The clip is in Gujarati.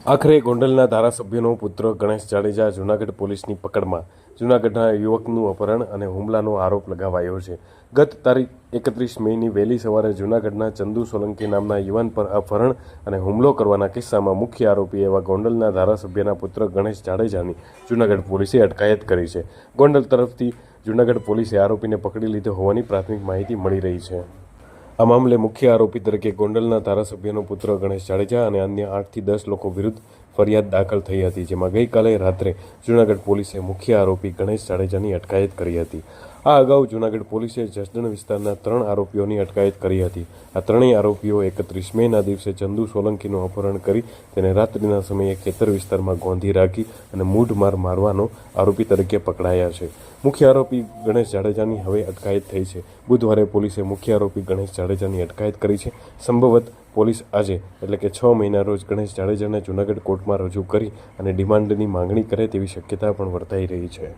આખરે ગોંડલના ધારાસભ્યનો પુત્ર ગણેશ જાડેજા જૂનાગઢ પોલીસની પકડમાં જૂનાગઢના યુવકનું અપહરણ અને હુમલાનો આરોપ લગાવાયો છે. ગત તારીખ એકત્રીસ મેની વહેલી સવારે જૂનાગઢના ચંદુ સોલંકી નામના યુવાન પર અપહરણ અને હુમલો કરવાના કિસ્સામાં મુખ્ય આરોપી એવા ગોંડલના ધારાસભ્યના પુત્ર ગણેશ જાડેજાની જૂનાગઢ પોલીસે અટકાયત કરી છે. ગોંડલ તરફથી જૂનાગઢ પોલીસે આરોપીને પકડી લીધો હોવાની પ્રાથમિક માહિતી મળી રહી છે. આ મામલે મુખ્ય આરોપી તરીકે ગોંડલના ધારાસભ્યનો પુત્ર ગણેશ જાડેજા અને અન્ય આઠથી દસ લોકો વિરુદ્ધ ફરિયાદ દાખલ થઈ હતી, જેમાં ગઈકાલે રાત્રે જૂનાગઢ પોલીસે મુખ્ય આરોપી ગણેશ જાડેજાની અટકાયત કરી હતી. આ અગાઉ જૂનાગઢ પોલીસે જસદણ વિસ્તારના ત્રણ આરોપીઓની અટકાયત કરી હતી. આ ત્રણેય આરોપીઓ એકત્રીસ મેના દિવસે ચંદુ સોલંકીનું અપહરણ કરી તેને રાત્રિના સમયે ખેતર વિસ્તારમાં ગોંધી રાખી અને મૂઢમાર મારવાનો આરોપી તરીકે પકડાયા છે. મુખ્ય આરોપી ગણેશ જાડેજાની હવે અટકાયત થઈ છે. બુધવારે પોલીસે મુખ્ય આરોપી ગણેશ જાડેજાની અટકાયત કરી છે. સંભવત પોલીસ આજે, એટલે કે છ મહિના રોજ ગણેશ જાડેજાને જૂનાગઢ કોર્ટમાં રજૂ કરી અને ડિમાન્ડની માંગણી કરે તેવી શક્યતા પણ વર્તાઈ રહી છે.